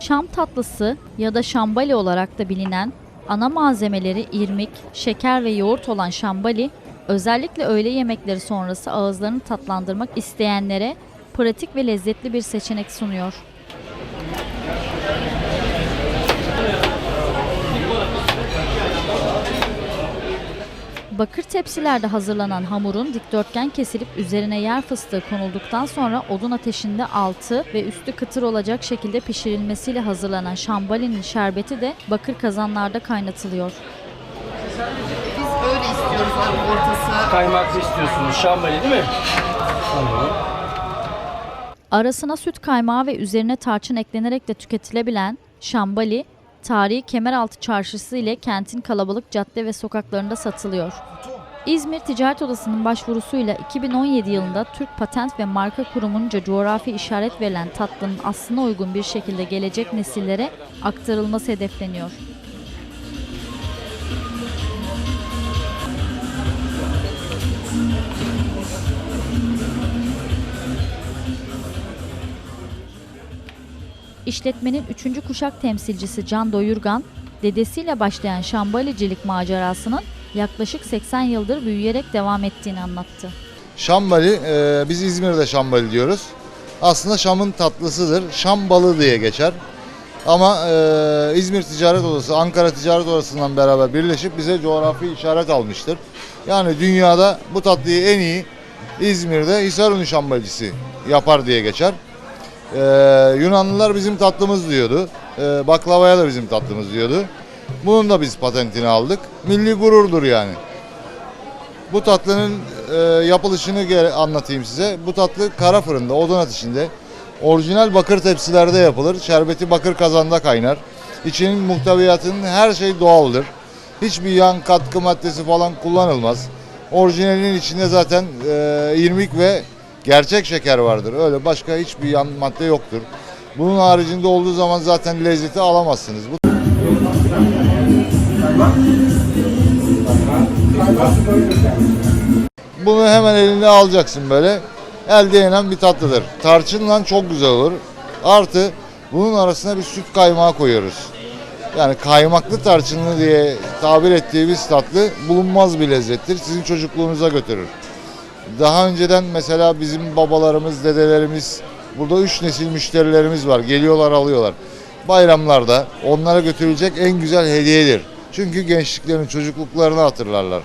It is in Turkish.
Şam tatlısı ya da şambali olarak da bilinen ana malzemeleri irmik, şeker ve yoğurt olan şambali, özellikle öğle yemekleri sonrası ağızlarını tatlandırmak isteyenlere pratik ve lezzetli bir seçenek sunuyor. Bakır tepsilerde hazırlanan hamurun dikdörtgen kesilip üzerine yer fıstığı konulduktan sonra odun ateşinde altı ve üstü kıtır olacak şekilde pişirilmesiyle hazırlanan şambalinin şerbeti de bakır kazanlarda kaynatılıyor. Biz öyle istiyoruz abi ortası. Kaymaklı istiyorsunuz. Şambali değil mi? Tamam. Arasına süt kaymağı ve üzerine tarçın eklenerek de tüketilebilen şambali, tarihi Kemeraltı Çarşısı ile kentin kalabalık cadde ve sokaklarında satılıyor. İzmir Ticaret Odası'nın başvurusuyla 2017 yılında Türk Patent ve Marka Kurumu'nca coğrafi işaret verilen tatlının aslına uygun bir şekilde gelecek nesillere aktarılması hedefleniyor. İşletmenin 3. kuşak temsilcisi Can Doyurgan, dedesiyle başlayan şambalicilik macerasının yaklaşık 80 yıldır büyüyerek devam ettiğini anlattı. Şambali, e, biz İzmir'de şambali diyoruz. Aslında Şam'ın tatlısıdır. Şam balı diye geçer. Ama e, İzmir Ticaret Odası, Ankara Ticaret Odası'ndan beraber birleşip bize coğrafi işaret almıştır. Yani dünyada bu tatlıyı en iyi İzmir'de Hisaruni şambalicisi yapar diye geçer. E, Yunanlılar bizim tatlımız diyordu. E, baklavaya da bizim tatlımız diyordu. Bunun da biz patentini aldık. Milli gururdur yani. Bu tatlının e, yapılışını anlatayım size. Bu tatlı kara fırında, odun ateşinde, orijinal bakır tepsilerde yapılır. Şerbeti bakır kazanda kaynar. İçinin muhteviyatının her şey doğaldır. Hiçbir yan katkı maddesi falan kullanılmaz. Orijinalinin içinde zaten e, irmik ve gerçek şeker vardır. Öyle başka hiçbir yan madde yoktur. Bunun haricinde olduğu zaman zaten lezzeti alamazsınız. Bu Bunu hemen eline alacaksın böyle. Elde yenen bir tatlıdır. Tarçınla çok güzel olur. Artı bunun arasına bir süt kaymağı koyuyoruz. Yani kaymaklı tarçınlı diye tabir ettiğimiz tatlı bulunmaz bir lezzettir. Sizin çocukluğunuza götürür. Daha önceden mesela bizim babalarımız, dedelerimiz burada üç nesil müşterilerimiz var. Geliyorlar alıyorlar. Bayramlarda onlara götürülecek en güzel hediyedir. Çünkü gençliklerini, çocukluklarını hatırlarlar.